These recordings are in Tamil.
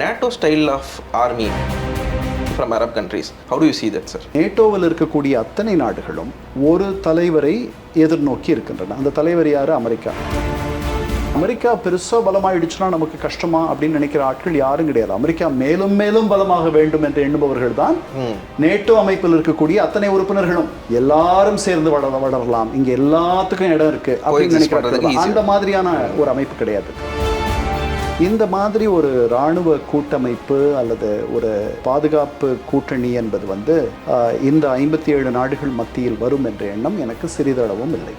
NATO style of army from Arab countries. How do you see that, sir? நேட்டோவில் இருக்கக்கூடிய அத்தனை நாடுகளும் ஒரு தலைவரை எதிர்நோக்கி இருக்கின்றன. அந்த தலைவர் யாரு? அமெரிக்கா. அமெரிக்கா பெருசா பலமாயிடுச்சுன்னா நமக்கு கஷ்டமா அப்படின்னு நினைக்கிற ஆட்கள் யாரும் கிடையாது. அமெரிக்கா மேலும் மேலும் பலமாக வேண்டும் என்று எண்ணுபவர்கள் தான் நேட்டோ அமைப்பில் இருக்கக்கூடிய அத்தனை உறுப்பினர்களும். எல்லாரும் சேர்ந்து வளர வளரலாம். இங்க எல்லாத்துக்கும் இடம் இருக்கு அப்படின்னு easy. அந்த மாதிரியான ஒரு அமைப்பு கிடையாது. இந்த மாதிரி ஒரு இராணுவ கூட்டமைப்பு அல்லது ஒரு பாதுகாப்பு கூட்டணி என்பது வந்து இந்த ஐம்பத்தி ஏழு நாடுகள் மத்தியில் வரும் என்ற எண்ணம் எனக்கு சிறிதளவும் இல்லை.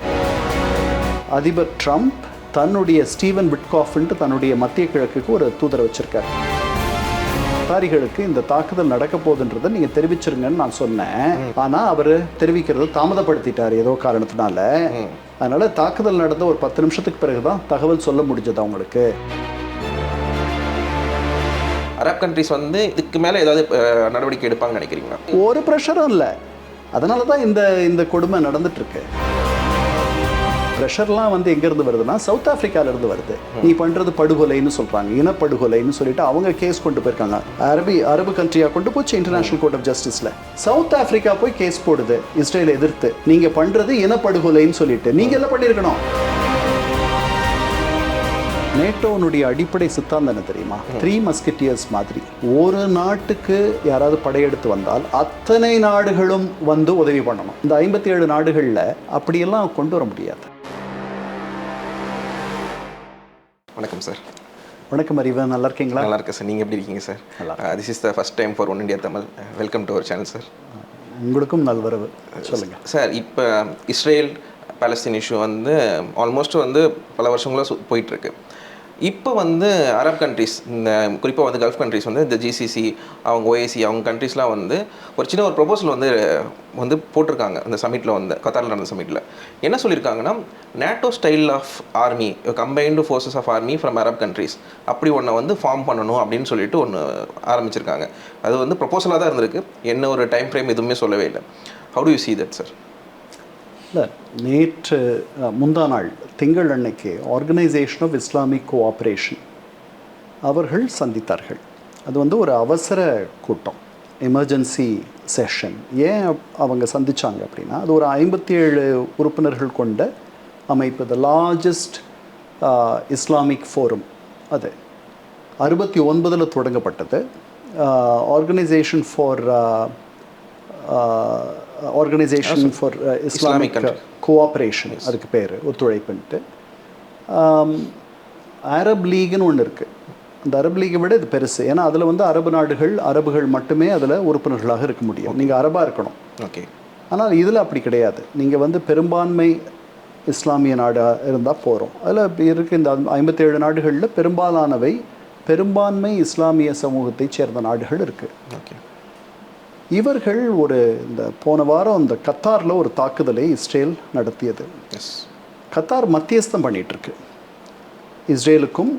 அதிபர் ட்ரம்ப் தன்னுடைய ஸ்டீவன் விட்காஃப்ன்ட்டு தன்னுடைய மத்திய கிழக்குக்கு ஒரு தூதரை வச்சிருக்காரு. அதிகாரிகளுக்கு இந்த தாக்குதல் நடக்க போகுதுன்றதை நீங்க தெரிவிச்சிருங்கன்னு நான் சொன்னேன். ஆனா அவர் தெரிவிக்கிறது தாமதப்படுத்திட்டார் ஏதோ காரணத்தினால. அதனால தாக்குதல் நடந்த ஒரு பத்து நிமிஷத்துக்கு பிறகுதான் தகவல் சொல்ல முடிஞ்சது அவங்களுக்கு அரப் கண்ட்ரிஸ் வந்து இதுக்கு மேலே ஏதாவது நடவடிக்கை எடுப்பாங்கன்னு நினைக்கிறீங்களா? ஒரு ப்ரெஷரும் இல்லை. அதனால தான் இந்த இந்த கொடுமை நடந்துட்டு இருக்கு ப்ரெஷர்லாம் வந்து எங்கேருந்து வருதுன்னா சவுத் ஆப்பிரிக்காலேருந்து வருது. நீ பண்ணுறது படுகொலைன்னு சொல்கிறாங்க இனப்படுகொலைன்னு சொல்லிட்டு அவங்க கேஸ் கொண்டு போயிருக்காங்க. அரபி அரபு கண்ட்ரியாக கொண்டு போச்சு இன்டர்நேஷனல் கோர்ட் ஆஃப் ஜஸ்டிஸில் சவுத் ஆப்பிரிக்கா போய் கேஸ் போடுது. இஸ்ரேலை எதிர்த்து. நீங்கள் பண்ணுறது இனப்படுகொலைன்னு சொல்லிட்டு. நீங்கள் எல்லாம் பண்ணியிருக்கணும்? நேட்டோனுடைய அடிப்படை சித்தாந்தம் என்ன தெரியுமா? த்ரீ மஸ்கெட்டியர்ஸ் மாதிரி. ஒரு நாட்டுக்கு யாராவது படையெடுத்து வந்தால் அத்தனை நாடுகளும் வந்து உதவி பண்ணணும். இந்த ஐம்பத்தி ஏழு நாடுகளில் அப்படியெல்லாம் கொண்டு வர முடியாது. வணக்கம் சார் வணக்கம் அறிவன் நல்லா இருக்கீங்களா? நல்லா இருக்கேன் சார் நீங்கள் எப்படி இருக்கீங்க sir this is the first time for One India Tamil welcome to our channel sir உங்களுக்கும் நல்வரவு. சொல்லுங்க. சார் இப்போ இஸ்ரேல் பாலஸ்தீன் இஷ்யூ வந்து ஆல்மோஸ்ட் வந்து பல வருஷங்களாக போயிட்டுருக்கு இப்போ வந்து அரப் கண்ட்ரிஸ் இந்த குறிப்பாக வந்து கல்ஃப் கண்ட்ரிஸ் வந்து இந்த ஜிசிசி அவங்க ஓஏசி அவங்க கண்ட்ரிஸ்லாம் வந்து ஒரு சின்ன ஒரு ப்ரொபோசல் வந்து வந்து போட்டிருக்காங்க அந்த சமிட்டில் வந்து கத்தாரில் நடந்த சமிட்டில் என்ன சொல்லியிருக்காங்கன்னா NATO style of army combined forces of army from Arab countries அப்படி ஒன்றை வந்து ஃபார்ம் பண்ணணும் அப்படின்னு சொல்லிட்டு ஒன்று ஆரம்பிச்சிருக்காங்க. அது வந்து ப்ரொபோசலாக தான் இருந்திருக்கு. என்ன ஒரு டைம் ஃப்ரேம் எதுவுமே சொல்லவே இல்லை. How do you see that sir இல்லை நேற்று முந்தா நாள் திங்கள் அன்னைக்கு ஆர்கனைசேஷன் ஆஃப் இஸ்லாமிக் கோஆப்ரேஷன் அவர்கள் சந்தித்தார்கள். அது வந்து ஒரு அவசர கூட்டம் எமர்ஜென்சி செஷன் ஏன் அவங்க சந்திச்சாங்க அப்படின்னா அது ஒரு ஐம்பத்தி ஏழு உறுப்பினர்கள் கொண்ட அமைப்பு த லார்ஜஸ்ட் இஸ்லாமிக் ஃபோரம் அது. அறுபத்தி ஒன்பதில் தொடங்கப்பட்டது organisation for organisation for Islamic. Cooperation அதுக்கு பேர் ஒத்துழைப்புன்ட்டு. அரப் லீக்னு ஒன்று இருக்குது அந்த அரப் லீகை விட இது பெருசு. ஏன்னா அதில் வந்து அரபு நாடுகள் அரபுகள் மட்டுமே அதில் உறுப்பினர்களாக இருக்க முடியும். நீங்கள் அரபாக இருக்கணும். ஓகே ஆனால் இதில் அப்படி கிடையாது. நீங்கள் வந்து பெரும்பான்மை இஸ்லாமிய நாடாக இருந்தால் போகிறோம் அதில் இருக்க இந்த ஐம்பத்தேழு நாடுகளில் பெரும்பாலானவை பெரும்பான்மை இஸ்லாமிய சமூகத்தைச் சேர்ந்த நாடுகள் இருக்குது ஓகே இவர்கள் ஒரு இந்த போன வாரம் இந்த கத்தாரில் ஒரு தாக்குதலை இஸ்ரேல் நடத்தியது. கத்தார் மத்தியஸ்தம் பண்ணிட்டு இருக்கு இஸ்ரேலுக்கும்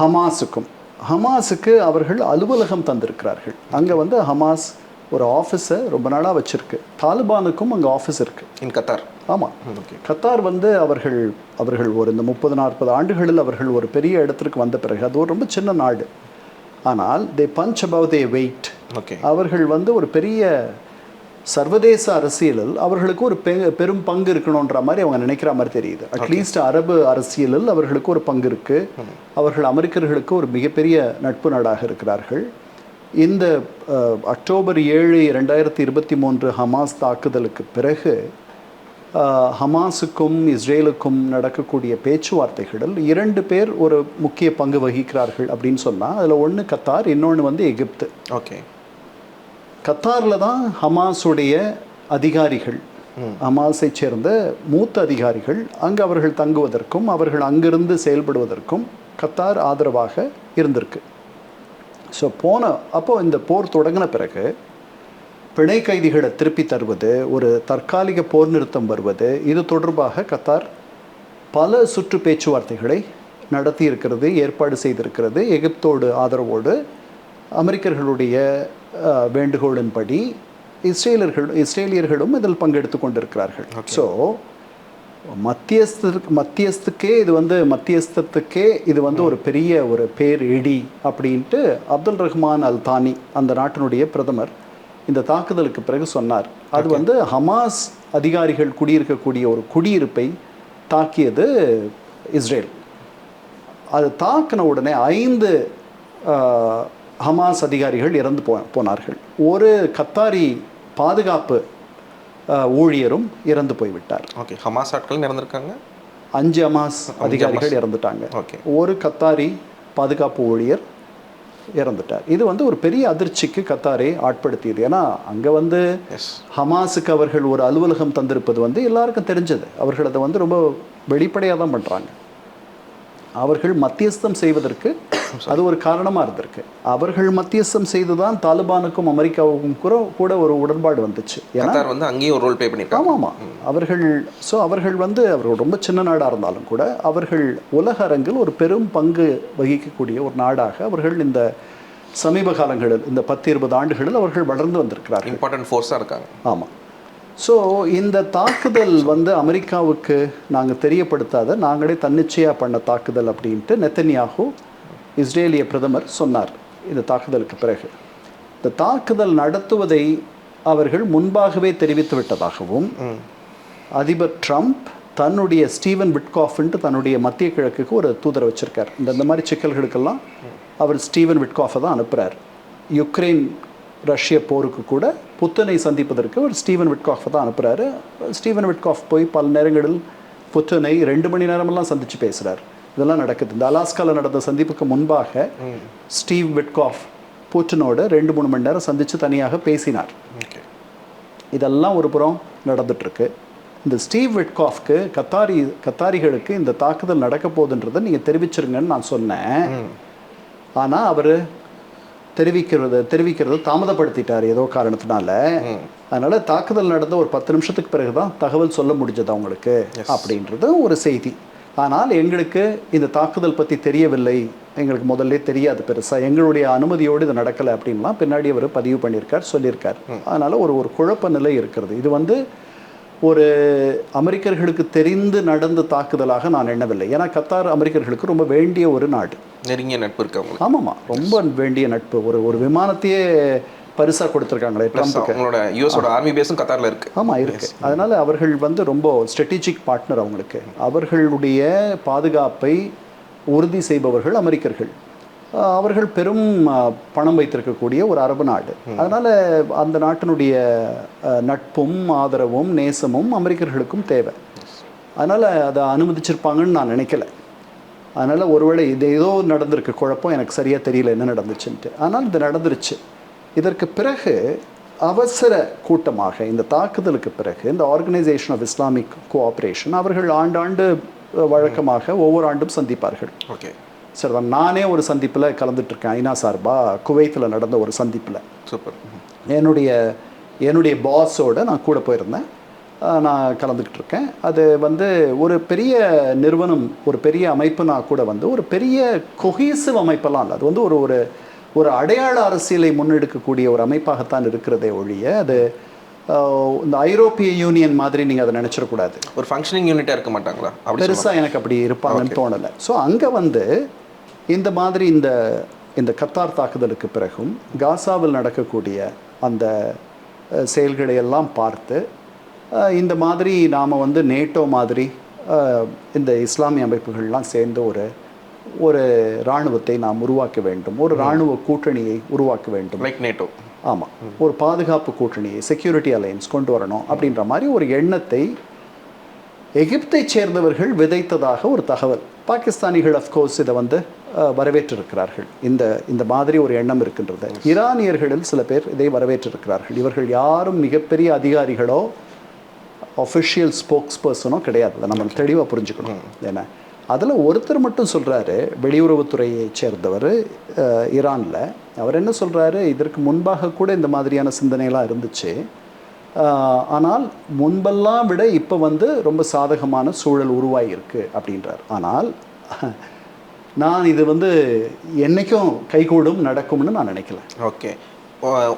ஹமாஸுக்கும். ஹமாஸுக்கு அவர்கள் அலுவலகம் தந்திருக்கிறார்கள். அங்கே வந்து ஹமாஸ் ஒரு ஆஃபீஸை ரொம்ப நாளாக வச்சிருக்கு. தாலிபானுக்கும் அங்கே ஆஃபீஸ் இருக்குது இன் கத்தார் ஆமாம் ஓகே கத்தார் வந்து அவர்கள் அவர்கள் ஒரு இந்த முப்பது நாற்பது ஆண்டுகளில் அவர்கள் ஒரு பெரிய இடத்திற்கு வந்த பிறகு அது ஒரு ரொம்ப சின்ன நாடு. ஆனால் they punch above their weight okay அவர்கள் வந்து ஒரு பெரிய சர்வதேச அரசியலில் அவர்களுக்கு ஒரு பெ பெரும் பங்கு இருக்கணுன்ற மாதிரி அவங்க நினைக்கிற மாதிரி தெரியுது. அட்லீஸ்ட் அரபு அரசியலில் அவர்களுக்கு ஒரு பங்கு இருக்கு. அவர்கள் அமெரிக்கர்களுக்கு ஒரு மிகப்பெரிய நட்பு நாடாக இருக்கிறார்கள். இந்த அக்டோபர் ஏழு ரெண்டாயிரத்தி இருபத்தி மூன்று ஹமாஸ் தாக்குதலுக்கு பிறகு ஹமாஸுக்கும் இஸ்ரேலுக்கும் நடக்கக்கூடிய பேச்சுவார்த்தைகளில் இரண்டு பேர் ஒரு முக்கிய பங்கு வகிக்கிறார்கள் அப்படின்னு சொன்னால் அதில் ஒன்று கத்தார் இன்னொன்று வந்து எகிப்து. ஓகே. கத்தாரில் தான் ஹமாஸுடைய அதிகாரிகள் ஹமாஸை சேர்ந்த மூத்த அதிகாரிகள் அங்கு அவர்கள் தங்குவதற்கும் அவர்கள் அங்கிருந்து செயல்படுவதற்கும் கத்தார் ஆதரவாக இருந்திருக்கு. ஸோ போன அப்போ இந்த போர் தொடங்கின பிறகு பிணை கைதிகளை திருப்பி தருவது ஒரு தற்காலிக போர் நிறுத்தம் வருவது இது தொடர்பாக கத்தார் பல சுற்று பேச்சுவார்த்தைகளை நடத்தி இருக்கிறது ஏற்பாடு செய்திருக்கிறது. எகிப்தோடு ஆதரவோடு அமெரிக்கர்களுடைய வேண்டுகோளின்படி இஸ்ரேலர்கள் இஸ்ரேலியர்களும் இதில் பங்கெடுத்து கொண்டிருக்கிறார்கள். ஸோ மத்தியஸ்தருக்கு மத்தியஸ்துக்கே இது வந்து மத்தியஸ்தத்துக்கே இது வந்து ஒரு பெரிய ஒரு பேர் இடி அப்படின்ட்டு அப்துல் ரஹ்மான் அல் தானி அந்த நாட்டினுடைய பிரதமர் இந்த தாக்குதலுக்கு பிறகு சொன்னார். அது வந்து ஹமாஸ் அதிகாரிகள் குடியிருக்கக்கூடிய ஒரு குடியிருப்பை தாக்கியது இஸ்ரேல். அது தாக்கின உடனே ஐந்து ஹமாஸ் அதிகாரிகள் இறந்து போ போனார்கள். ஒரு கத்தாரி பாதுகாப்பு ஊழியரும் இறந்து போய்விட்டார். ஓகே ஹமாஸ் ஆட்கள் நடந்திருக்காங்க அஞ்சு ஹமாஸ் அதிகாரிகள் இறந்துட்டாங்க. ஓகே ஒரு கத்தாரி பாதுகாப்பு ஊழியர் இறந்துட்டார். இது வந்து ஒரு பெரிய அதிர்ச்சிக்கு கத்தாரை ஆட்படுத்தியது. ஏன்னா அங்கே வந்து ஹமாஸுக்கு அவர்கள் ஒரு அலுவலகம் தந்திருப்பது வந்து எல்லாருக்கும் தெரிஞ்சது. அவர்கள் அதை வந்து ரொம்ப வெளிப்படையாக தான் பண்ணுறாங்க அவர்கள் மத்தியஸ்தம் செய்வதற்கு அது ஒரு காரணமாக இருந்திருக்கு. அவர்கள் மத்தியஸ்தம் செய்து தான் தாலிபானுக்கும் அமெரிக்காவுக்கும் கூட கூட ஒரு உடன்பாடு வந்துச்சு. ஏன்னா வந்து அங்கேயும் ஒரு ரோல் ப்ளே பண்ணியிருக்காங்க. ஆமாம். அவர்கள் ஸோ அவர்கள் வந்து அவர்கள் ரொம்ப சின்ன நாடாக இருந்தாலும் கூட அவர்கள் உலக அரங்கில் ஒரு பெரும் பங்கு வகிக்கக்கூடிய ஒரு நாடாக அவர்கள் இந்த சமீப காலங்களில் இந்த பத்து இருபது ஆண்டுகளில் அவர்கள் வளர்ந்து வந்திருக்கிறார்கள். இம்பார்ட்டன்ட் ஃபோர்ஸாக இருக்காங்க. ஆமாம் ஸோ இந்த தாக்குதல் வந்து அமெரிக்காவுக்கு நாங்கள் தெரியப்படுத்தாத நாங்களே தன்னிச்சையாக பண்ண தாக்குதல் அப்படின்ட்டு நெத்தன்யாகு இஸ்ரேலிய பிரதமர் சொன்னார். இந்த தாக்குதலுக்கு பிறகு. இந்த தாக்குதல் நடத்துவதை அவர்கள் முன்பாகவே தெரிவித்து விட்டதாகவும் அதிபர் ட்ரம்ப் தன்னுடைய ஸ்டீவன் விட்காஃப்ன்ட்டு தன்னுடைய மத்திய கிழக்குக்கு ஒரு தூதரை வச்சிருக்கார். இந்த இந்த மாதிரி சிக்கல்களுக்கெல்லாம் அவர் ஸ்டீவன் விட்காஃபை தான் அனுப்புகிறார் யுக்ரைன் ரஷ்ய போருக்கு கூட புத்தனை சந்திப்பதற்கு ஒரு ஸ்டீவன் விட்காஃபை தான் அனுப்புகிறாரு ஸ்டீவன் விட்காஃப் போய் பல நேரங்களில் புத்தனை ரெண்டு மணி நேரமெல்லாம் சந்தித்து பேசுகிறார் இதெல்லாம் நடக்குது. இந்த அலாஸ்காவில் நடந்த சந்திப்புக்கு முன்பாக ஸ்டீவ் விட்காஃப் புட்டினோட ரெண்டு மூணு மணி நேரம் சந்தித்து தனியாக பேசினார். இதெல்லாம் ஒரு புறம் நடந்துட்டுருக்கு. இந்த ஸ்டீவ் விட்காஃப்க்கு கத்தாரி கத்தாரிகளுக்கு இந்த தாக்குதல் நடக்க போகுதுன்றதை நீங்கள் தெரிவிச்சிருங்கன்னு நான் சொன்னேன். ஆனால் அவர் தெரிவிக்கிறது தெரிவிக்கிறது தாமதப்படுத்திட்டார் ஏதோ காரணத்தினால. அதனால் தாக்குதல் நடந்த ஒரு பத்து நிமிஷத்துக்கு பிறகு தான் தகவல் சொல்ல முடிஞ்சது அவங்களுக்கு அப்படின்றது ஒரு செய்தி. ஆனால் எங்களுக்கு இந்த தாக்குதல் பற்றி தெரியவில்லை. எங்களுக்கு முதல்ல தெரியாது பெருசாக எங்களுடைய அனுமதியோடு இது நடக்கலை அப்படின்லாம் பின்னாடி அவர் பதிவு பண்ணியிருக்கார் சொல்லியிருக்கார். அதனால் ஒரு ஒரு குழப்ப நிலை இருக்கிறது. இது வந்து ஒரு அமெரிக்கர்களுக்கு தெரிந்து நடந்த தாக்குதலாக நான் எண்ணவில்லை. ஏன்னா கத்தார் அமெரிக்கர்களுக்கு ரொம்ப வேண்டிய ஒரு நாடு. நெருங்கிய நட்பு இருக்கு அவங்களுக்கு. ஆமாம்மா. ரொம்ப வேண்டிய நட்பு. ஒரு ஒரு விமானத்தையே பரிசாக கொடுத்துருக்காங்களே ட்ரம்ப்புக்கு அவங்களோட யூஎஸோட ஆர்மி பேஸும் கத்தாரில் இருக்கு. ஆமாம் இருக்கு. அதனால் அவர்கள் வந்து ரொம்ப ஸ்ட்ராட்டஜிக் பார்ட்னர் அவங்களுக்கு. அவர்களுடைய பாதுகாப்பை உறுதி செய்பவர்கள் அமெரிக்கர்கள். அவர்கள் பெரும் பணம் வைத்திருக்கக்கூடிய ஒரு அரபு நாடு. அதனால் அந்த நாட்டினுடைய நட்பும் ஆதரவும் நேசமும் அமெரிக்கர்களுக்கும் தேவை. அதனால் அதை அனுமதிச்சிருப்பாங்கன்னு நான் நினைக்கல. அதனால் ஒருவேளை இது ஏதோ நடந்திருக்கு குழப்பம் எனக்கு சரியாக தெரியல என்ன நடந்துச்சுன்ட்டு. ஆனால் இது நடந்துருச்சு. இதற்கு பிறகு அவசர கூட்டமாக இந்த தாக்குதலுக்கு பிறகு இந்த ஆர்கனைசேஷன் ஆஃப் இஸ்லாமிக் கோஆப்ரேஷன் அவர்கள் ஆண்டாண்டு வழக்கமாக ஒவ்வொரு ஆண்டும் சந்திப்பார்கள். ஓகே. சரிதான் நானே ஒரு சந்திப்பில் கலந்துட்டுருக்கேன் ஐநா சார்பாக குவைத்தில் நடந்த ஒரு சந்திப்பில். சூப்பர். என்னுடைய என்னுடைய பாஸோட நான் கூட போயிருந்தேன். நான் கலந்துக்கிட்டு இருக்கேன் அது வந்து ஒரு பெரிய நிறுவனம் ஒரு பெரிய அமைப்புனா கூட வந்து ஒரு பெரிய கொஹீசிவ் அமைப்பெல்லாம் இல்லை. அது வந்து ஒரு ஒரு ஒரு அடையாள அரசியலை முன்னெடுக்கக்கூடிய ஒரு அமைப்பாகத்தான் இருக்கிறதே ஒழிய அது இந்த ஐரோப்பிய யூனியன் மாதிரி நீங்கள் அதை நினச்சிடக்கூடாது ஒரு ஃபங்க்ஷனிங் யூனிட்டாக இருக்க மாட்டாங்களா? பெருசாக எனக்கு அப்படி இருப்பாங்கன்னு தோணலை. ஸோ அங்கே வந்து இந்த மாதிரி இந்த இந்த கத்தார் தாக்குதலுக்கு பிறகும் காசாவில் நடக்கக்கூடிய அந்த செயல்களை எல்லாம் பார்த்து இந்த மாதிரி நாம் வந்து நேட்டோ மாதிரி இந்த இஸ்லாமிய அமைப்புகள்லாம் சேர்ந்து ஒரு ஒரு இராணுவத்தை நாம் உருவாக்க வேண்டும். ஒரு இராணுவ கூட்டணியை உருவாக்க வேண்டும். லைக் நேட்டோ ஆமாம் ஒரு பாதுகாப்பு கூட்டணியை செக்யூரிட்டி அலையன்ஸ் கொண்டு வரணும் அப்படின்ற மாதிரி ஒரு எண்ணத்தை எகிப்தை சேர்ந்தவர்கள் விதைத்ததாக ஒரு தகவல். பாகிஸ்தானிகள் அஃப்கோர்ஸ் இதை வந்து வரவேற்றிருக்கிறார்கள். இந்த இந்த மாதிரி ஒரு எண்ணம் இருக்கின்றது. ஈரானியர்களில் சில பேர் இதை வரவேற்றிருக்கிறார்கள். இவர்கள் யாரும் மிகப்பெரிய அதிகாரிகளோ ஒஃபிஷியல் ஸ்போக்ஸ் பர்சனோ கிடையாது நம்ம தெளிவாக புரிஞ்சுக்கணும். ஏன்னா அதில் ஒருத்தர் மட்டும் சொல்கிறாரு வெளியுறவுத்துறையைச் சேர்ந்தவர் ஈரானில். அவர் என்ன சொல்கிறாரு இதற்கு முன்பாக கூட இந்த மாதிரியான சிந்தனையெல்லாம் இருந்துச்சு. ஆனால் முன்பெல்லாம் விட இப்போ வந்து ரொம்ப சாதகமான சூழல் உருவாகியிருக்கு அப்படின்றார். ஆனால் நான் இது வந்து என்றைக்கும் கைகூடும் நடக்கும்னு நான் நினைக்கல. Okay.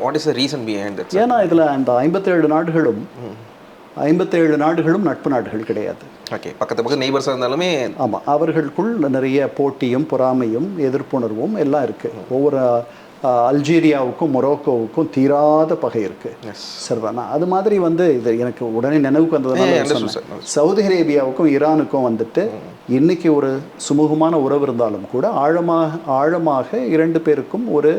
What is the reason behind ஏன்னா இதில் அந்த ஐம்பத்தேழு நாடுகளும் ஐம்பத்தேழு நாடுகளும் நட்பு நாடுகள் கிடையாது. ஓகே பக்கத்து பக்கத்து நெய்பர்ஸாக இருந்தாலுமே ஆமாம் அவர்களுக்குள் நிறைய போட்டியும் பொறாமையும் எதிர்ப்புணர்வும் எல்லாம் இருக்குது ஒவ்வொரு அல்ஜீரியாவுக்கும் மொரோக்கோவுக்கும் தீராத பகை இருக்குது எஸ் சரிதானா அது மாதிரி வந்து இது எனக்கு உடனே நினைவுக்கு வந்ததுனால. சவுதி அரேபியாவுக்கும் ஈரானுக்கும் வந்துட்டு இன்னைக்கு ஒரு சுமூகமான உறவு இருந்தாலும் கூட ஆழமாக ஆழமாக இரண்டு பேருக்கும் ஒரு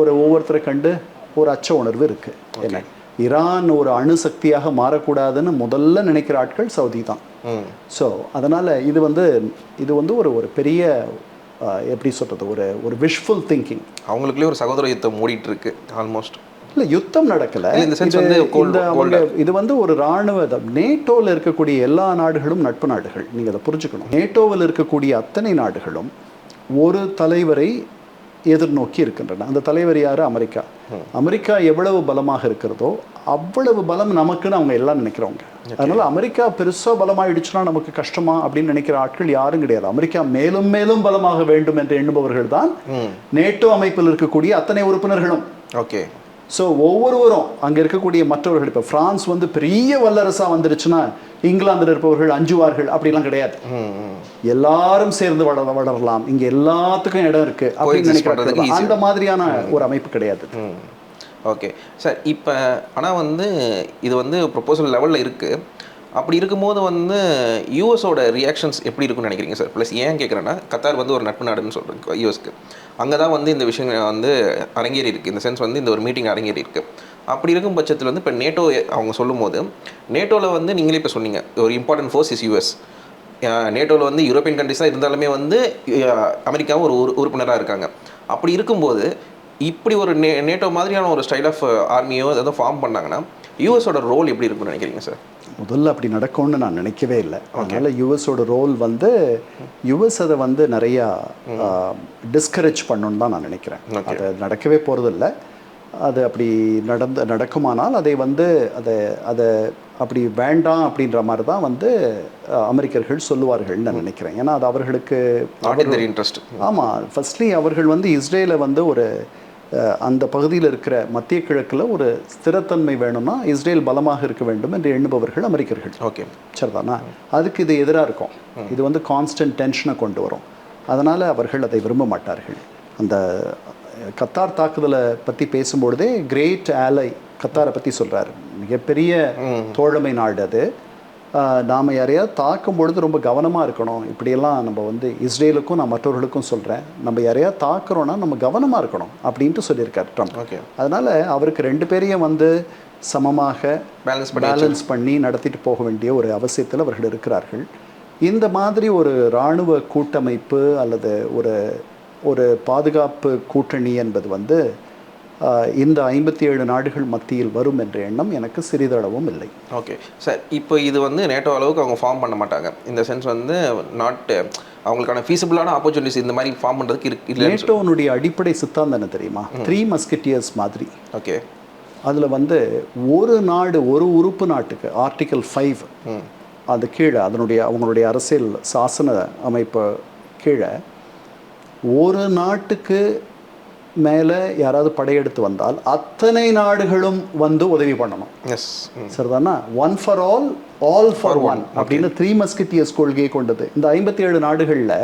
ஒரு ஒவ்வொருத்தரை கண்டு ஒரு அச்ச உணர்வு இருக்கு. என்ன? ஈரான் ஒரு அணு சக்தியாக மாறக்கூடாதுன்னு முதல்ல நினைக்கிற ஆட்கள் சவுதி தான். ஸோ அதனால் இது வந்து இது வந்து ஒரு ஒரு பெரிய எப்படி சொல்கிறது ஒரு ஒரு விஷஃபுல் திங்கிங் அவங்களுக்குள்ளே ஒரு சகோதர யுத்தம் மூடிட்டு இருக்கு ஆல்மோஸ்ட் இல்லை யுத்தம் நடக்கல. இந்த இது- வந்து ஒரு ராணுவ நேட்டோவில் இருக்கக்கூடிய எல்லா நாடுகளும் நட்பு நாடுகள். நீங்கள் அதை புரிஞ்சுக்கணும். நேட்டோவில் இருக்கக்கூடிய அத்தனை நாடுகளும் ஒரு தலைவரை எதிர்நோக்கி இருக்கின்றன. அந்த தலைவர் யார்? அமெரிக்கா. அமெரிக்கா எவ்வளவு பலமாக இருக்கிறதோ அவ்வளவு பலம் நமக்குன்னு அவங்க எல்லாம் நினைக்கிறவங்க. அதனால அமெரிக்கா பெருசா பலமாயிடுச்சுன்னா நமக்கு கஷ்டமா அப்படின்னு நினைக்கிற ஆட்கள் யாரும் கிடையாது. அமெரிக்கா மேலும் மேலும் பலமாக வேண்டும் என்று எண்ணுபவர்கள் தான் நேட்டோ அமைப்பில் இருக்கக்கூடிய அத்தனை உறுப்பினர்களும். ஓகே. ஸோ ஒவ்வொருவரும் அங்கே இருக்கக்கூடிய மற்றவர்கள் இப்போ பிரான்ஸ் வந்து பெரிய வல்லரசா வந்துருச்சுன்னா இங்கிலாந்தில் இருப்பவர்கள் அஞ்சுவார்கள் அப்படிலாம் கிடையாது. எல்லாரும் சேர்ந்து வளர வளரலாம். இங்க எல்லாத்துக்கும் இடம் இருக்கு அப்படின்னு நினைக்கிறாங்க அந்த மாதிரியான ஒரு அமைப்பு கிடையாது. ஓகே. சார் இப்போ ஆனால் வந்து இது வந்து ப்ரொப்போசல் லெவலில் இருக்குது அப்படி இருக்கும்போது வந்து யூஎஸோட ரியாக்ஷன்ஸ் எப்படி இருக்கும்னு நினைக்கிறீங்க சார் ப்ளஸ் ஏன் கேட்குறேன்னா கத்தார் வந்து ஒரு நட்பு நாடுன்னு சொல்கிறேன் யூஎஸ்க்கு அங்கே தான் வந்து இந்த விஷயங்கள் வந்து அரங்கேறி இருக்குது இந்த சென்ஸ் வந்து இந்த ஒரு மீட்டிங் அரங்கேறி இருக்குது அப்படி இருக்கும் பட்சத்தில் வந்து இப்போ நேட்டோ அவங்க சொல்லும்போது நேட்டோவில் வந்து நீங்களே இப்போ சொன்னீங்க ஒரு இம்பார்ட்டன்ட் ஃபோர்ஸ் இஸ் யூஎஸ் நேட்டோவில் வந்து யூரோப்பியன் கண்ட்ரிஸாக இருந்தாலுமே வந்து அமெரிக்காவும் ஒரு உறுப்பினராக இருக்காங்க. அப்படி இருக்கும்போது இப்படி ஒரு நே நேட்டோ மாதிரியான ஒரு ஸ்டைல் ஆஃப் ஆர்மியோ ஏதோ ஃபார்ம் பண்ணாங்கன்னா யூஎஸோட ரோல் எப்படி இருக்குன்னு நினைக்கிறீங்க சார் முதல்ல அப்படி நடக்கும்னு நான் நினைக்கவே இல்லை. அதனால யூஎஸோட ரோல் வந்து யுஎஸ் அதை வந்து நிறையா டிஸ்கரேஜ் பண்ணணும்னு தான் நான் நினைக்கிறேன். அது நடக்கவே போகிறதில்ல அது அப்படி நடந்த நடக்குமானால் அதை வந்து அதை அதை அப்படி வேண்டாம் அப்படின்ற மாதிரி தான் வந்து அமெரிக்கர்கள் சொல்லுவார்கள்னு நான் நினைக்கிறேன். ஏன்னா அது அவர்களுக்கு இன்ட்ரெஸ்ட் ஆமாம் ஃபர்ஸ்ட்லி அவர்கள் வந்து இஸ்ரேலை வந்து ஒரு அந்த பகுதியில் இருக்கிற மத்திய கிழக்கில் ஒரு ஸ்திரத்தன்மை வேணும்னா இஸ்ரேல் பலமாக இருக்க வேண்டும் என்று எண்ணுபவர்கள் அமெரிக்கர்கள். ஓகே. சரிதானா? அதுக்கு இது எதிராக இருக்கும். இது வந்து கான்ஸ்டன்ட் டென்ஷனை கொண்டு வரும். அதனால் அவர்கள் அதை விரும்ப மாட்டார்கள். அந்த கத்தார் தாக்குதலை பற்றி பேசும்பொழுதே கிரேட் ஆலை கத்தாரை பற்றி சொல்கிறாரு மிகப்பெரிய தோழமை நாடு அது. நாம் யாரையாவது தாக்கும் பொழுது ரொம்ப கவனமாக இருக்கணும். இப்படியெல்லாம் நம்ம வந்து இஸ்ரேலுக்கும் நான் மற்றவர்களுக்கும் சொல்கிறேன் நம்ம யாரையாவது தாக்குறோன்னா நம்ம கவனமாக இருக்கணும் அப்படின்ட்டு சொல்லியிருக்கார் ட்ரம்ப். ஓகே. அதனால் அவருக்கு ரெண்டு பேரையும் வந்து சமமாக பேலன்ஸ் பண்ணி பேலன்ஸ் பண்ணி நடத்திட்டு போக வேண்டிய ஒரு அவசியத்தில் அவர்கள் இருக்கிறார்கள். இந்த மாதிரி ஒரு இராணுவ கூட்டமைப்பு அல்லது ஒரு ஒரு பாதுகாப்பு கூட்டணி என்பது வந்து இந்த ஐம்பத்தி ஏழு நாடுகள் மத்தியில் வரும் என்ற எண்ணம் எனக்கு சிறிதளவும் இல்லை. ஓகே. சார் இப்போ இது வந்து நேட்டோ அளவுக்கு அவங்க ஃபார்ம் பண்ண மாட்டாங்க. இந்த சென்ஸ் வந்து நாட் அவங்களுக்கான ஃபீஸிபிளான ஆப்பர்ச்சுனிட்டிஸ் இந்த மாதிரி ஃபார்ம் பண்ணுறதுக்கு இருக்கு இல்லை நேட்டோனுடைய அடிப்படை சித்தாந்தம் என்ன தெரியுமா? த்ரீ மஸ்கிட்டியர்ஸ் மாதிரி. ஓகே. அதில் வந்து ஒரு நாடு ஒரு உறுப்பு நாட்டுக்கு ஆர்டிகல் ஃபைவ் அது கீழே அதனுடைய அவங்களுடைய அரசியல் சாசன அமைப்பு கீழே ஒரு நாட்டுக்கு மேலே யாராவது படையெடுத்து வந்தால் அத்தனை நாடுகளும் வந்து உதவி பண்ணணும். எஸ் சரிதானா? One for all all for one அப்படின்னு த்ரீ மஸ்கிட்டியர்ஸ் கொள்கையை கொண்டது. இந்த ஐம்பத்தி ஏழு நாடுகளில்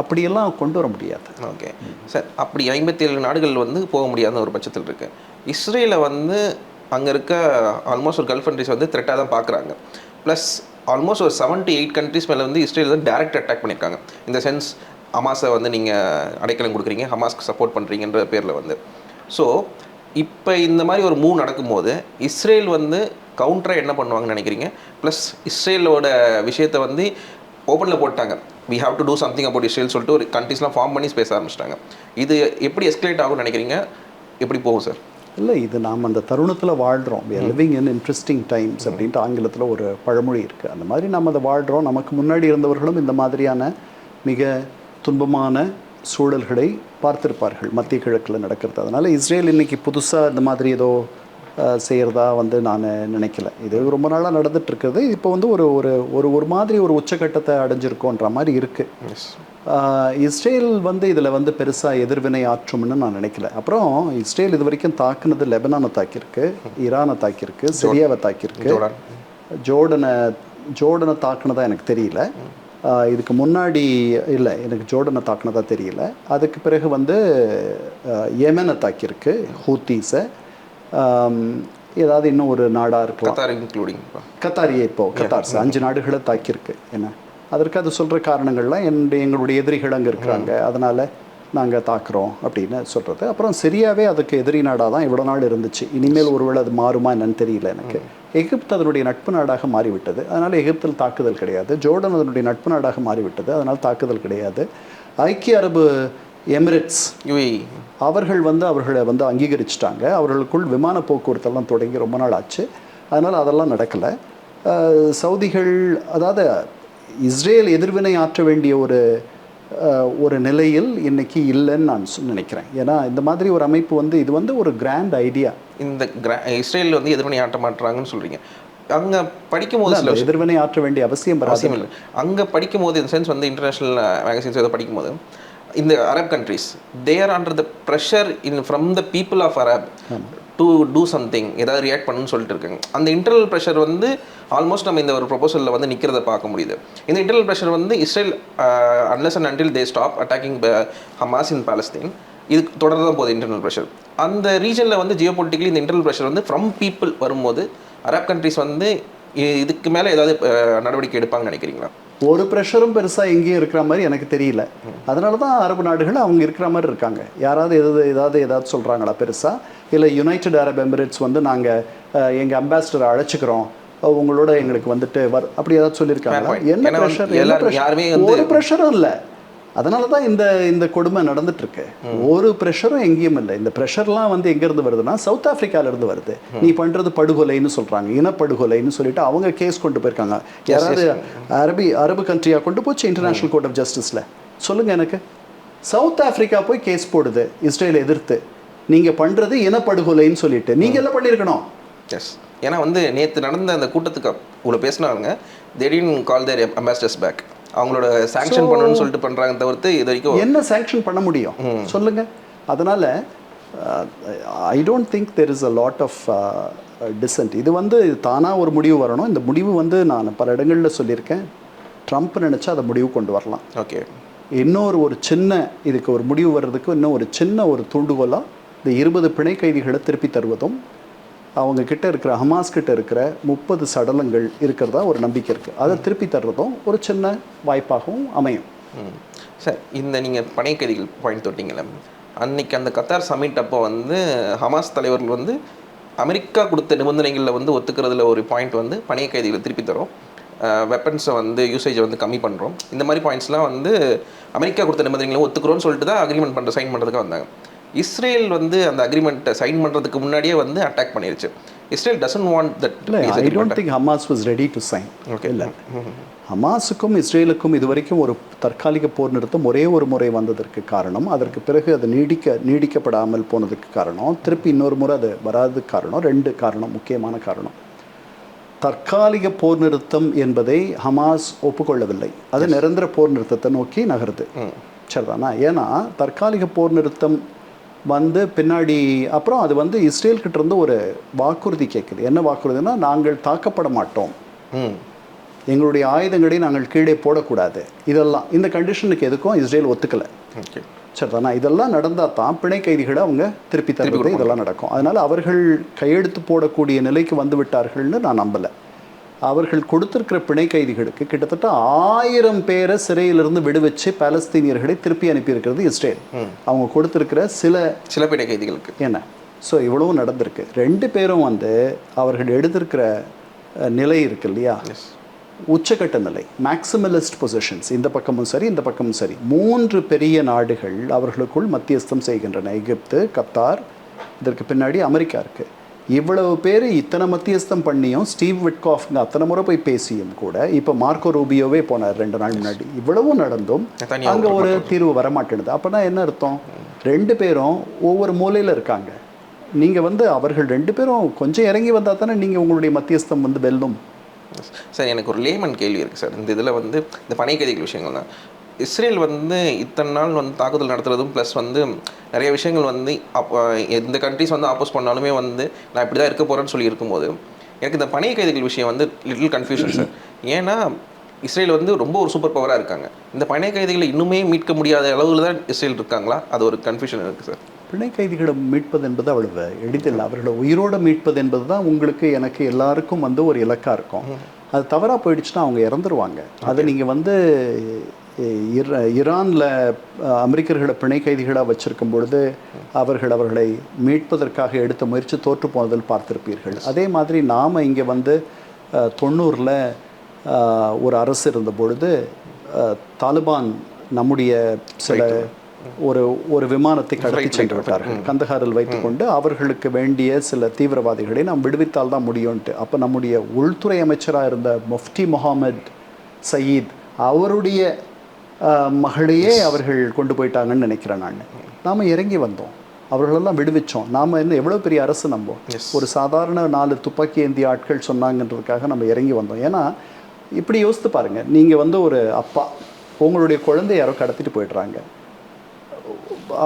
அப்படியெல்லாம் கொண்டு வர முடியாது. ஓகே சார் அப்படி ஐம்பத்தி ஏழு நாடுகள் வந்து போக முடியாத ஒரு பட்சத்தில் இருக்கு. இஸ்ரேலை வந்து அங்கே இருக்க ஆல்மோஸ்ட் ஒரு கல்ஃப் கண்ட்ரிஸ் வந்து த்ரெட்டாக தான் பார்க்குறாங்க ப்ளஸ் ஆல்மோஸ்ட் ஒரு செவன் டு எயிட் கண்ட்ரிஸ் மேலே வந்து இஸ்ரேல் வந்து டைரக்ட் அட்டாக் பண்ணியிருக்காங்க இந்த சென்ஸ் ஹமாஸை வந்து நீங்கள் அடைக்கலம் கொடுக்குறீங்க ஹமாஸ்க்கு சப்போர்ட் பண்ணுறீங்கன்ற பேரில் வந்து. ஸோ இப்போ இந்த மாதிரி ஒரு மூவ் நடக்கும்போது இஸ்ரேல் வந்து கவுண்டராக என்ன பண்ணுவாங்கன்னு நினைக்கிறீங்க? ப்ளஸ் இஸ்ரேலோட விஷயத்தை வந்து ஓப்பனில் போட்டாங்க. We have to do something about Israel சொல்லிட்டு ஒரு கண்ட்ரிஸ்லாம் ஃபார்ம் பண்ணி பேச ஆரம்பிச்சிட்டாங்க. இது எப்படி எஸ்கலேட் ஆகும்னு நினைக்கிறீங்க? எப்படி போகும் சார் இல்லை இது நாம் அந்த தருணத்தில் வாழ்கிறோம் we are living in interesting times அப்படின்ட்டு ஆங்கிலத்தில் ஒரு பழமொழி இருக்குது அந்த மாதிரி நம்ம அதை வாழ்கிறோம் நமக்கு முன்னாடி இருந்தவர்களும் இந்த மாதிரியான மிக துன்பமான சூழல்களை பார்த்திருப்பார்கள். மத்திய கிழக்கில் நடக்கிறது. அதனால் இஸ்ரேல் இன்னைக்கு புதுசாக இந்த மாதிரி ஏதோ அஹ், செய்யறதா வந்து நான் நினைக்கல. இது ரொம்ப நாளாக நடந்துட்டு இருக்குது இப்போ வந்து ஒரு ஒரு ஒரு ஒரு மாதிரி ஒரு உச்சக்கட்டத்தை அடைஞ்சிருக்கோன்ற மாதிரி இருக்குது இஸ்ரேல் வந்து இதில் வந்து பெருசாக எதிர்வினை ஆற்றும்னு நான் நினைக்கல. அப்புறம் இஸ்ரேல் இது வரைக்கும் தாக்குனது லெபனானை தாக்கியிருக்கு ஈரானை தாக்கியிருக்கு சிரியாவை தாக்கியிருக்கு. ஜோர்டான். ஜோர்டனை ஜோர்டனை தாக்குனதா எனக்கு தெரியல. இதுக்கு முன்னாடி இல்லை எனக்கு ஜோர்டனை தாக்குனதா தெரியல. அதுக்கு பிறகு வந்து யெமனை தாக்கியிருக்கு ஹூத்தீஸை. ஏதாவது இன்னும் ஒரு நாடாக இருக்கலாம். கத்தார் இன்க்ளூடிங் கத்தாரியை இப்போ கத்தார்ஸ் அஞ்சு நாடுகளை தாக்கியிருக்கு என்ன. அதற்கு அது சொல்கிற காரணங்கள்லாம் என் எங்களுடைய எதிரிகள் அங்கே இருக்கிறாங்க அதனால் நாங்கள் தாக்குறோம் அப்படின்னு சொல்கிறது அப்புறம் சிரியாவே அதுக்கு எதிரி நாடாக தான் இவ்வளோ நாள் இருந்துச்சு. இனிமேல் ஒருவேளை அது மாறுமா என்னன்னு தெரியல எனக்கு. எகிப்து அதனுடைய நட்பு நாடாக மாறிவிட்டது. அதனால் எகிப்தில் தாக்குதல் கிடையாது. ஜோர்டன் அதனுடைய நட்பு நாடாக மாறிவிட்டது. அதனால் தாக்குதல் கிடையாது. ஐக்கிய அரபு எமிரேட்ஸ் யூஏ அவர்கள் வந்து அவர்களை வந்து அங்கீகரிச்சிட்டாங்க. அவர்களுக்குள் விமான போக்குவரத்தெல்லாம் தொடங்கி ரொம்ப நாள் ஆச்சு. அதனால் அதெல்லாம் நடக்கலை. சவுதிகள் அதாவது இஸ்ரேல் எதிர்வினை ஆற்ற வேண்டிய ஒரு ஒரு நிலையில் இன்னைக்கு இல்லைன்னு நான் நினைக்கிறேன். ஏன்னா இந்த மாதிரி ஒரு அமைப்பு வந்து இது வந்து ஒரு கிராண்ட் ஐடியா இந்த கிரா இஸ்ரேல் வந்து எதிர்மணி ஆட்ட மாட்டுறாங்கன்னு சொல்றீங்க. அங்கே படிக்கும் போது சில எதிர்வினை ஆற்ற வேண்டிய அவசியம் அவசியம் இல்லை. அங்கே படிக்கும் போது இந்த சென்ஸ் வந்து இன்டர்நேஷ்னல் மேகசின்ஸ் ஏதோ படிக்கும் போது இந்த Arab countries they're under the pressure in from the people of Arab to do something ஏதாவது ரியாக்ட் பண்ணணும்னு சொல்லிட்டு இருக்காங்க. அந்த இன்டர்னல் ப்ரெஷர் வந்து ஆல்மோஸ்ட் நம்ம இந்த ஒரு ப்ரொபோசலில் வந்து நிற்கிறத பார்க்க முடியுது. இந்த இன்டர்னல் ப்ரெஷர் வந்து Israel unless and until they stop attacking Hamas in Palestine இது தொடர்ந்து தான் போகுது இன்டர்னல் ப்ரெஷர் அந்த ரீஜனில் வந்து ஜியோ இந்த இன்டர்னல் ப்ரெஷர் வந்து ஃப்ரம் பீப்புள் வரும்போது அரப் கண்ட்ரிஸ் வந்து இதுக்கு மேலே ஏதாவது நடவடிக்கை எடுப்பாங்கன்னு நினைக்கிறீங்களா? ஒரு ப்ரெஷரும் பெருசாக எங்கேயும் இருக்கிற மாதிரி எனக்கு தெரியல. அதனால தான் அரபு நாடுகள் அவங்க இருக்கிற மாதிரி இருக்காங்க. யாராவது எதாவது ஏதாவது ஏதாவது சொல்கிறாங்களா பெருசாக இல்லை யுனைடெட் அரப் எமிரேட்ஸ் வந்து நாங்கள் எங்கள் அம்பாசிடரை அழைச்சிக்கிறோம். உங்களோட எங்களுக்கு வந்துட்டு வர் அப்படி ஏதாவது point. என்ன ப்ரெஷர்? யாருமே ஒரு ப்ரெஷரும் இல்லை. அதனால தான் இந்த இந்த கொடுமை நடந்துட்டு இருக்கு ஒரு ப்ரெஷரும் எங்கேயும் இல்லை. இந்த ப்ரெஷர்லாம் வந்து எங்கேருந்து வருதுன்னா சவுத் ஆப்பிரிக்கால இருந்து வருது நீ பண்றது படுகொலைன்னு சொல்றாங்க. இனப்படுகொலைன்னு சொல்லிட்டு அவங்க கேஸ் கொண்டு போயிருக்காங்க. யாராவது அரபி அரபு கண்ட்ரியா கொண்டு போச்சு இன்டர்நேஷனல் கோர்ட் ஆஃப் ஜஸ்டிஸ்ல சொல்லுங்க எனக்கு. சவுத் ஆப்பிரிக்கா போய் கேஸ் போடுது இஸ்ரேல் எதிர்த்து. நீங்க பண்றது இனப்படுகொலைன்னு சொல்லிட்டு. நீங்க எல்லாம் பண்ணியிருக்கணும்? எஸ் ஏன்னா வந்து நேற்று நடந்த அந்த கூட்டத்துக்கு இவ்வளோ பேசினாங்க. திடீர்னு கால் தேர் அம்பாசிடர்ஸ் பேக் அவங்களோட சாங்ஷன் பண்ணணும்னு சொல்லிட்டு பண்ணுறாங்க தவிர்த்து இது வரைக்கும் என்ன சாங்ஷன் பண்ண முடியும்? சொல்லுங்க. அதனால I don't think there is a lot of dissent இது வந்து தானாக ஒரு முடிவு வரணும். இந்த முடிவு வந்து நான் பல இடங்களில் சொல்லியிருக்கேன். ட்ரம்ப் நினச்சா அதை முடிவு கொண்டு வரலாம். ஓகே. இன்னொரு ஒரு சின்ன இதுக்கு ஒரு முடிவு வர்றதுக்கு இன்னும் ஒரு சின்ன ஒரு தூண்டுகோலாக இந்த இருபது பிணை கைதிகளை திருப்பி தருவதும் அவங்க கிட்ட இருக்கிற ஹமாஸ் கிட்ட இருக்கிற முப்பது சடலங்கள் இருக்கிறதா ஒரு நம்பிக்கை இருக்குது அதை திருப்பி தர்றதும் ஒரு சின்ன வாய்ப்பாகவும் அமையும். சார் இந்த நீங்கள் பனை கைதிகள் பாயிண்ட் தொட்டிங்களே அன்னைக்கு அந்த கத்தார் சமிட் அப்போ வந்து ஹமாஸ் தலைவர்கள் வந்து அமெரிக்கா கொடுத்த நிபந்தனைகளில் வந்து ஒத்துக்கிறதுல ஒரு பாயிண்ட் வந்து பணைய கைதிகளை திருப்பி தரும் வெப்பன்ஸை வந்து யூசேஜை வந்து கம்மி பண்ணுறோம் இந்த மாதிரி பாயிண்ட்ஸ்லாம் வந்து அமெரிக்கா கொடுத்த நிபந்தனைகளை ஒத்துக்கிறோம்னு சொல்லிட்டு தான் அக்ரிமெண்ட் பண்ணுற சைன் பண்ணுறதுக்கு வந்தாங்க. இஸ்ரேல் வந்து அந்த அக்ரிமெண்ட்டை சைன் பண்ணுறதுக்கு முன்னாடியே வந்து அட்டாக் பண்ணிருச்சு. இஸ்ரேல் டசன்ட் வாண்ட் தட் இல்லை I don't think Hamas was ready to sign Okay. இல்லை. ஹமாஸுக்கும் இஸ்ரேலுக்கும் இதுவரைக்கும் ஒரு தற்காலிக போர் நிறுத்தம் ஒரே ஒரு முறை வந்ததற்கு காரணம் அதற்கு பிறகு அது நீடிக்க நீடிக்கப்படாமல் போனதுக்கு காரணம் திருப்பி இன்னொரு முறை அது வராததுக்கு காரணம் ரெண்டு காரணம் முக்கியமான காரணம். தற்காலிக போர் நிறுத்தம் என்பதை ஹமாஸ் ஒப்புக்கொள்ளவில்லை. அது நிரந்தர போர் நிறுத்தத்தை நோக்கி நகருது. சரிதானா? ஏன்னா தற்காலிக போர் நிறுத்தம் வந்து பின்னாடி அப்புறம் அது வந்து இஸ்ரேல் கிட்ட இருந்து ஒரு வாக்குறுதி கேட்குது என்ன வாக்குறுதினா நாங்கள் தாக்கப்பட மாட்டோம். எங்களுடைய ஆயுதங்களை நாங்கள் கீழே போடக்கூடாது. இதெல்லாம் இந்த கண்டிஷனுக்கு எதுக்கும் இஸ்ரேல் ஒத்துக்கலை. சரிதானா இதெல்லாம் நடந்தால் தான் பிணை கைதிகளை அவங்க திருப்பி தருவது இதெல்லாம் நடக்கும். அதனால் அவர்கள் கையெழுத்து போடக்கூடிய நிலைக்கு வந்து விட்டார்கள்னு நான் நம்பலை. அவர்கள் கொடுத்திருக்கிற பிணை கைதிகளுக்கு கிட்டத்தட்ட ஆயிரம் பேரை சிறையிலிருந்து விடுவிச்சு பாலஸ்தீனியர்களை திருப்பி அனுப்பியிருக்கிறது இஸ்ரேல். அவங்க கொடுத்திருக்கிற சில சில பிணை கைதிகளுக்கு. என்ன? ஸோ இவ்வளவும் நடந்திருக்கு. ரெண்டு பேரும் வந்து அவர்கள் எடுத்திருக்கிற நிலை இருக்கு இல்லையா? உச்சக்கட்ட நிலை. மேக்சிமலிஸ்ட் பொசிஷன்ஸ் இந்த பக்கமும் சரி இந்த பக்கமும் சரி. மூன்று பெரிய நாடுகள் அவர்களுக்குள் மத்தியஸ்தம் செய்கின்றன. எகிப்து கத்தார் இதற்கு பின்னாடி அமெரிக்கா இருக்கு. இவ்வளவு பேர் இத்தனை மத்தியஸ்தம் பண்ணியும் ஸ்டீவ் விட்காஃப்ங்க அத்தனை முறை போய் பேசியும் கூட இப்போ மார்க்கோ ரூபியோவே போனார் ரெண்டு நாள் முன்னாடி. இவ்வளவும் நடந்தும் அங்கே ஒரு தீர்வு வரமாட்டேனுது. அப்போனா என்ன அர்த்தம்? ரெண்டு பேரும் ஒவ்வொரு மூலையில் இருக்காங்க. நீங்கள் வந்து அவர்கள் ரெண்டு பேரும் கொஞ்சம் இறங்கி வந்தால் தானே நீங்கள் உங்களுடைய மத்தியஸ்தம் வந்து வெல்லும். சார் எனக்கு ஒரு லேமன் கேள்வி இருக்குது சார். இந்த இதில் வந்து இந்த பனை கைதிகள் விஷயங்கள் தான் இஸ்ரேல் வந்து இத்தனை நாள் வந்து தாக்குதல் நடத்துறதும் ப்ளஸ் வந்து நிறைய விஷயங்கள் வந்து அப்போ எந்த கண்ட்ரிஸ் வந்து ஆப்போஸ் பண்ணாலுமே வந்து நான் இப்படி தான் இருக்க போகிறேன்னு சொல்லி இருக்கும்போது எனக்கு இந்த பணைய கைதிகள் விஷயம் வந்து லிட்டில் கன்ஃபியூஷன் சார் ஏன்னா இஸ்ரேல் வந்து ரொம்ப ஒரு சூப்பர் பவராக இருக்காங்க. இந்த பணைய கைதிகளை இன்னுமே மீட்க முடியாத அளவில் தான் இஸ்ரேல் இருக்காங்களா? அது ஒரு கன்ஃபியூஷன் இருக்குது சார் பிணை கைதிகளை மீட்பது என்பது அவ்வளவு எளிதில்லை. அவர்களை உயிரோட மீட்பது என்பது தான் உங்களுக்கு எனக்கு எல்லாருக்கும் வந்து ஒரு இலக்காக இருக்கும். அது தவறாக போயிடுச்சுன்னா அவங்க இறந்துருவாங்க. அதை நீங்கள் வந்து ஈரானில் அமெரிக்கர்களை பிணை கைதிகளாக வச்சிருக்கும் பொழுது அவர்கள் அவர்களை மீட்பதற்காக எடுத்த முயற்சி தோற்று போனதில் பார்த்திருப்பீர்கள். அதே மாதிரி நாம் இங்கே வந்து தொண்ணூறில் ஒரு அரசு இருந்த பொழுது தாலிபான் நம்முடைய சில ஒரு ஒரு விமானத்தை கடத்தி சென்று விட்டார்கள் கந்தஹாரில் வைத்துக்கொண்டு அவர்களுக்கு வேண்டிய சில தீவிரவாதிகளை நாம் விடுவித்தால் தான் முடியும்ட்டு அப்போ நம்முடைய உள்துறை அமைச்சராக இருந்த முஃப்தி முகமது சயீத் அவருடைய மகளையே அவர்கள் கொண்டு போயிட்டாங்கன்னு நினைக்கிறேன் நான். நாம் இறங்கி வந்தோம். அவர்களெல்லாம் விடுவிச்சோம். நாம் என்ன எவ்வளோ பெரிய அரசு நம்போம். ஒரு சாதாரண நாலு துப்பாக்கி ஏந்திய ஆட்கள் சொன்னாங்கன்றதுக்காக நம்ம இறங்கி வந்தோம். ஏன்னா இப்படி யோசித்து பாருங்கள் நீங்கள் வந்து ஒரு அப்பா உங்களுடைய குழந்தைய யாரோ கடத்திட்டு போயிடுறாங்க.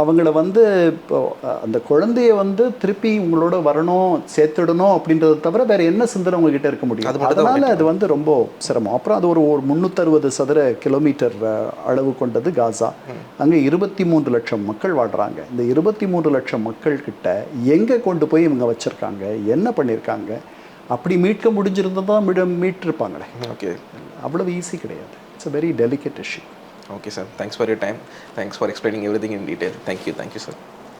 அவங்கள வந்து இப்போ அந்த குழந்தைய வந்து திருப்பி உங்களோட வரணும் சேர்த்துடணும் அப்படின்றத தவிர வேற என்ன சிந்தனை உங்ககிட்ட இருக்க முடியும்? அதனால அது வந்து ரொம்ப சிரமம். அப்புறம் அது ஒரு ஒரு முந்நூற்றறுபது சதுர கிலோமீட்டர் அளவு கொண்டது காசா. அங்கே இருபத்தி மூன்று லட்சம் மக்கள் வாழ்றாங்க. இந்த இருபத்தி மூன்று லட்சம் மக்கள் கிட்ட எங்கே கொண்டு போய் இவங்க வச்சிருக்காங்க? என்ன பண்ணியிருக்காங்க அப்படி மீட்க முடிஞ்சிருந்தா மீட மீட்டிருப்பாங்களே. ஓகே. அவ்வளவு ஈஸி கிடையாது. It's a very delicate issue Okay, sir. Thanks for your time. Thanks for explaining everything in detail. Thank you. Thank you, sir.